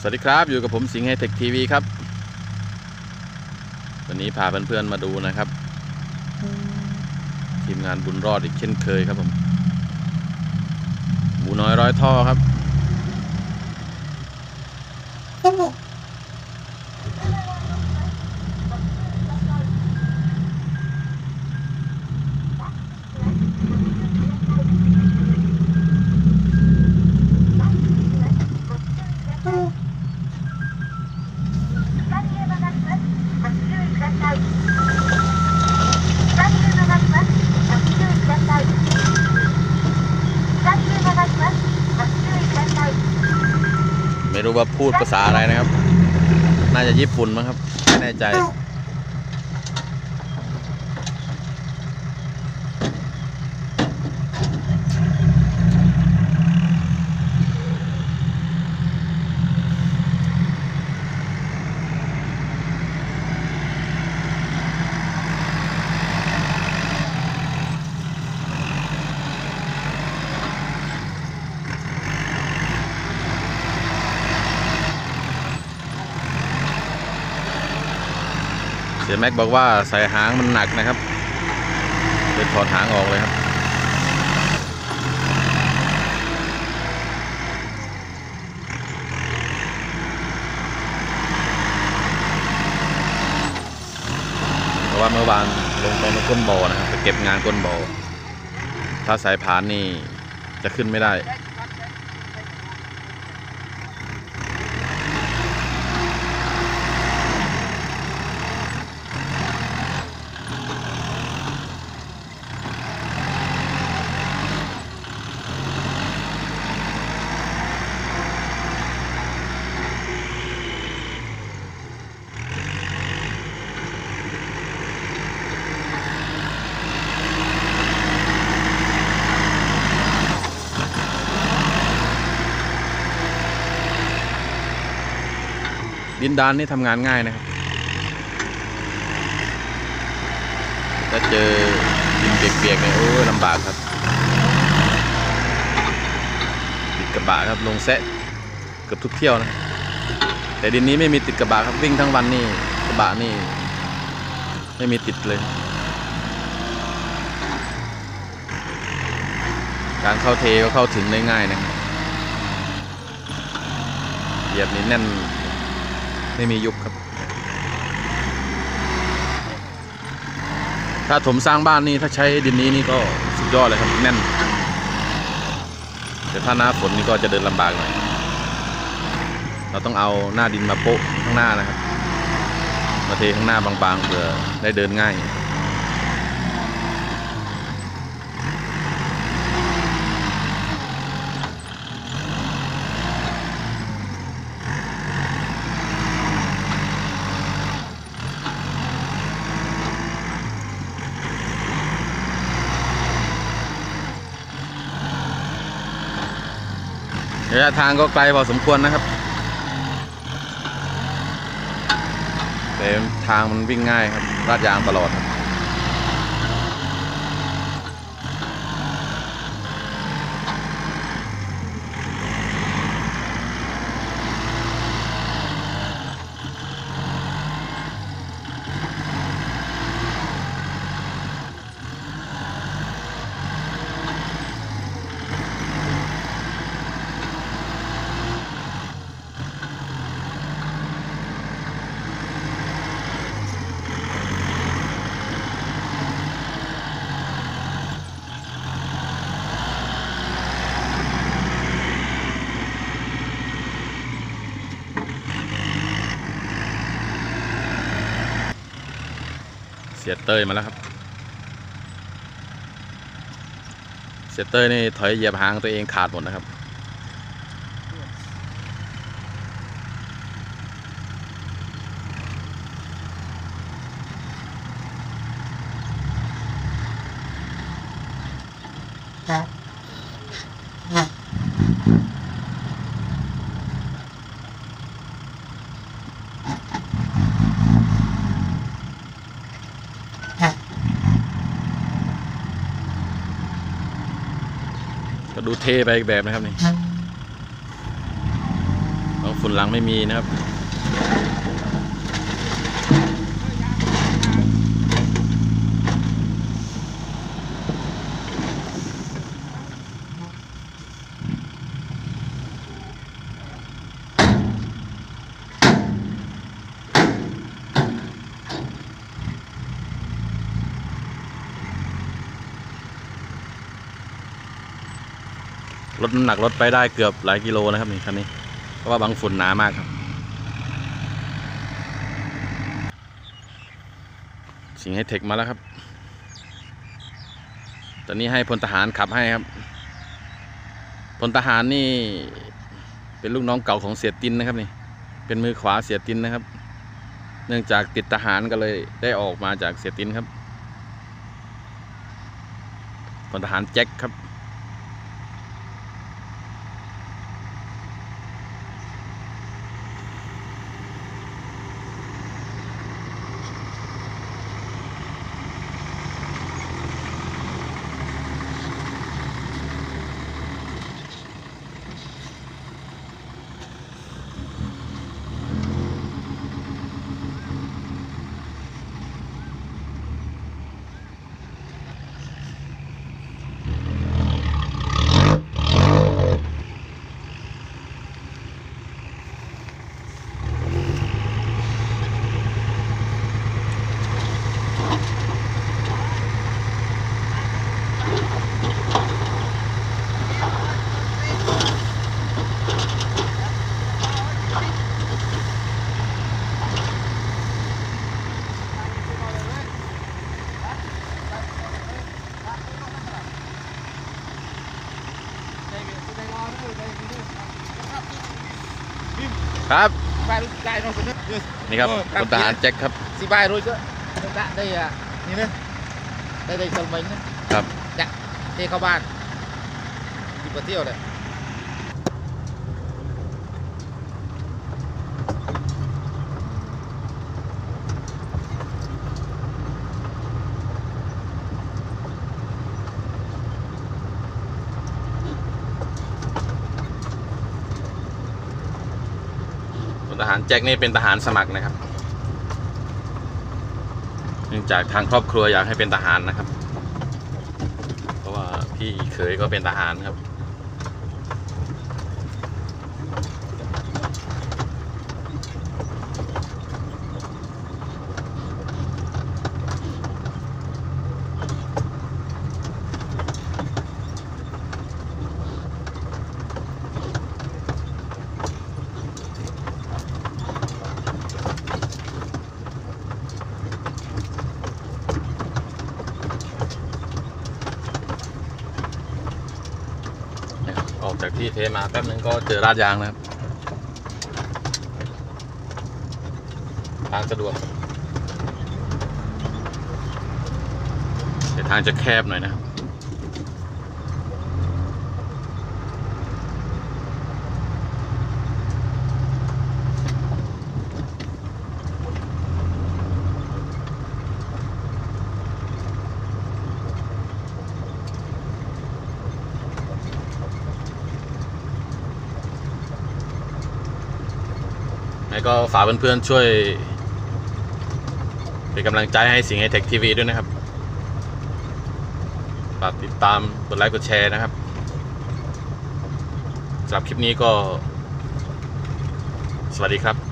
สวัสดีครับอยู่กับผมสิงห์ไฮเทคทีวีครับ วันนี้พาเพื่อนๆมาดูนะครับ ทีมงานบุญรอดอีกเช่นเคยครับผมหมูน้อยร้อยท่อครับ ว่าพูดภาษาอะไรนะครับ น่าจะญี่ปุ่นมั้งครับ ไม่แน่ใจ เสียแม็กบอกว่าใส่หางมันหนักนะครับเลยถอดหางออกเลยครับ เพราะว่าเมื่อวานลงตรงก้นบ่อนะครับไปเก็บงานก้นบ่อถ้าสายพานนี่จะขึ้นไม่ได้ ดินดานนี่ทำงานง่ายนะครับถ้าเจอดินเปียกๆเนี่ยโอ้ยลำบากครับติดกระบะครับลงแซะเกือบทุกเที่ยวนะ แต่ดินนี้ไม่มีติดกระบะครับวิ่งทั้งวันนี่กระบะนี่ ไม่มีติดเลย การเข้าเทก็เข้าถึงได้ง่ายนะเหยียบนี่แน่น ไม่มียุบครับ ถ้าถมสร้างบ้านนี่ถ้าใช้ดินนี้นี่ก็สุดยอดเลยครับแน่น แต่ถ้าหน้าฝนนี่ก็จะเดินลำบากหน่อย เราต้องเอาหน้าดินมาโปะข้างหน้านะครับ มาเทข้างหน้าบางๆเพื่อได้เดินง่าย ระยะทางก็ไกลพอสมควรนะครับแต่ทางมันวิ่งง่ายครับลาดยางตลอดครับ สียเต้ยมาแล้วครับ เสียเต้ยนี่ถอยเหยียบหางตัวเองขาดหมดนะครับก็ ดูเทไปอีกแบบนะครับนี่ต้องฝึกฝุ่นหลังไม่มีนะครับ ลดน้ำหนักลดไปได้เกือบหลายกิโลนะครับนี่คันนี้ เพราะว่าบางฝุ่นหนามากครับ สิ่งให้เทคมาแล้วครับ ตอนนี้ให้พลทหารขับให้ครับ พลทหารนี่เป็นลูกน้องเก่าของเสียตินนะครับนี่ เป็นมือขวาเสียตินนะครับ เนื่องจากติดทหารก็เลยได้ออกมาจากเสียตินครับพลทหารแจ็คครับ ครับ Bài rồi, đại rồi, nữa. นี่ครับเออพลทหารแจ็คครับ Xì bài rồi chứ. Chúng ta đây à, nhìn đây. Đây đây sân mình đấy. ครับ Dạ. Thế các bạn. Đi vào tiêu này. พลท หารแจ็คนี่เป็นทหารสมัครนะครับเนื่องจากทางครอบครัวอยากให้เป็นทหารนะครับ เพราะว่าพี่เขยก็เป็นทหารครับนะครับ ที่เทมาแป๊บนึงก็เจอราดยางนะครับทางสะดวกแต่ทางจะแคบหน่อยนะครับ แล้วก็ฝากเพื่อนๆช่วย เป็นกำลังใจให้สิงห์ไอเทคทีวีด้วยนะครับ ฝากติดตามกดไลค์กดแชร์นะครับสำหรับคลิปนี้ก็ สวัสดีครับ